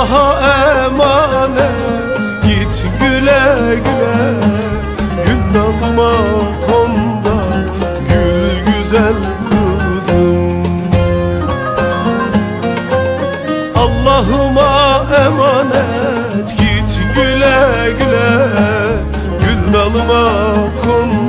Allah'a emanet. Git güle güle. Gül dalıma konda. Gül güzel kızım. Allah'ıma emanet. Git güle güle. Gül dalıma konda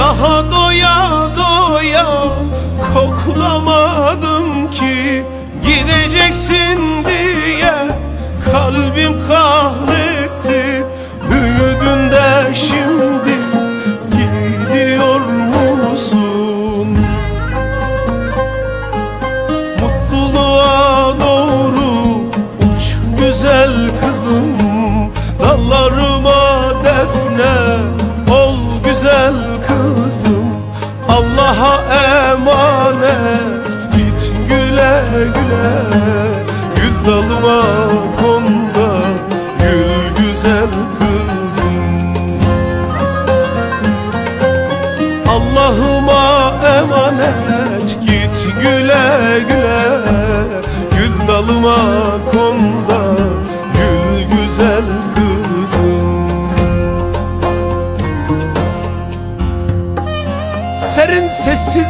Daha doya doya Koklamadım Allah'a emanet git güle güle. Gül dalıma konda gül güzel kızım. Allah'ıma emanet git güle güle. Gül dalıma konda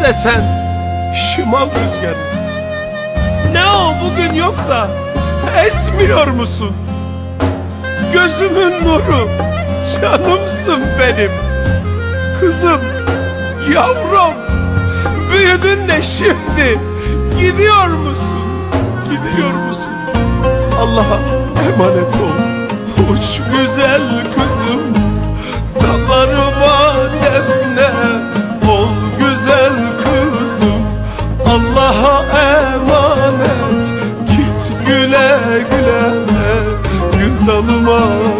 sessiz esen şimal rüzgarı Ne o bugün yoksa esmiyor musun? Gözümün nuru canımsın benim Kızım, yavrum Büyüdün de şimdi Gidiyor musun? Gidiyor musun? Allah'a emanet ol Uç güzel kızım Gül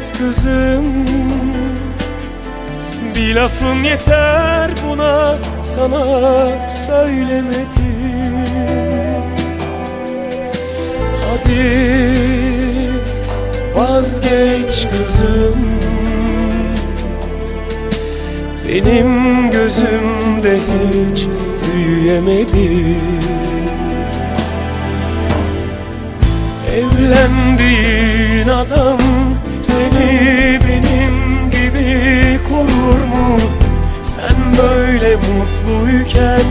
mahvet kızım. Bir lafın yeter buna sana söylemedim. Vazgeç kızım. Benim gözümde hiç büyüyemedi Evlendiğin adam seni benim gibi korur mu? Sen böyle mutluyken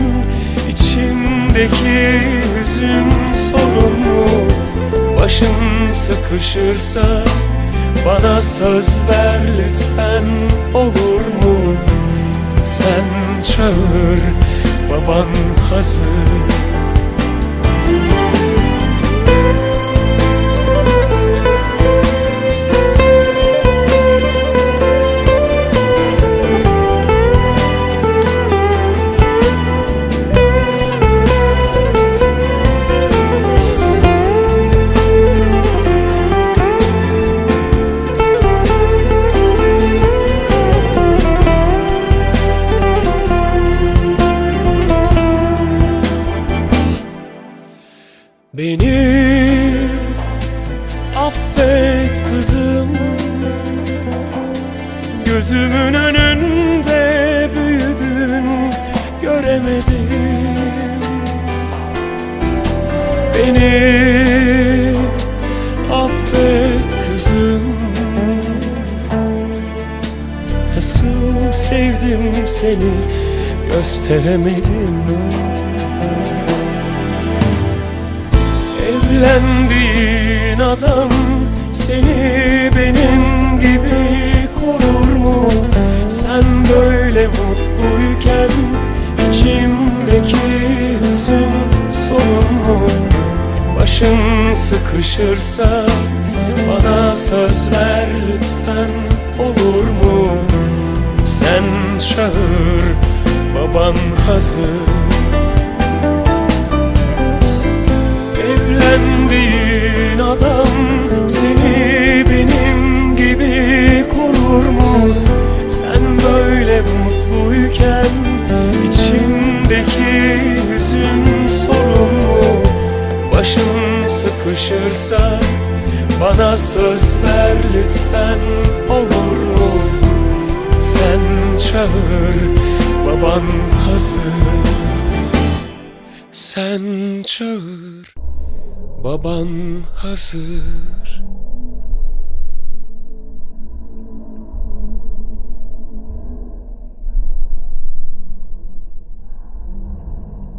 içimdeki hüzün sorun mu? Başın sıkışırsa bana söz ver lütfen olur mu? Sen çağır baban hazır Gözümün önünde büyüdün göremedim. Beni affet kızım. Nasıl sevdim seni gösteremedim. Evlendiğin adam seni benim gibi? Sen böyle mutluyken içimdeki hüzün sorun mu? Başın sıkışırsa bana söz ver lütfen olur mu? Sen çağır baban hazır Evlendiğin adam seni benim gibi korur mu? Mutluyken içimdeki hüzün sorun mu? Başın sıkışırsa bana söz ver lütfen olur mu? Sen çağır baban hazır Sen çağır Baban hazır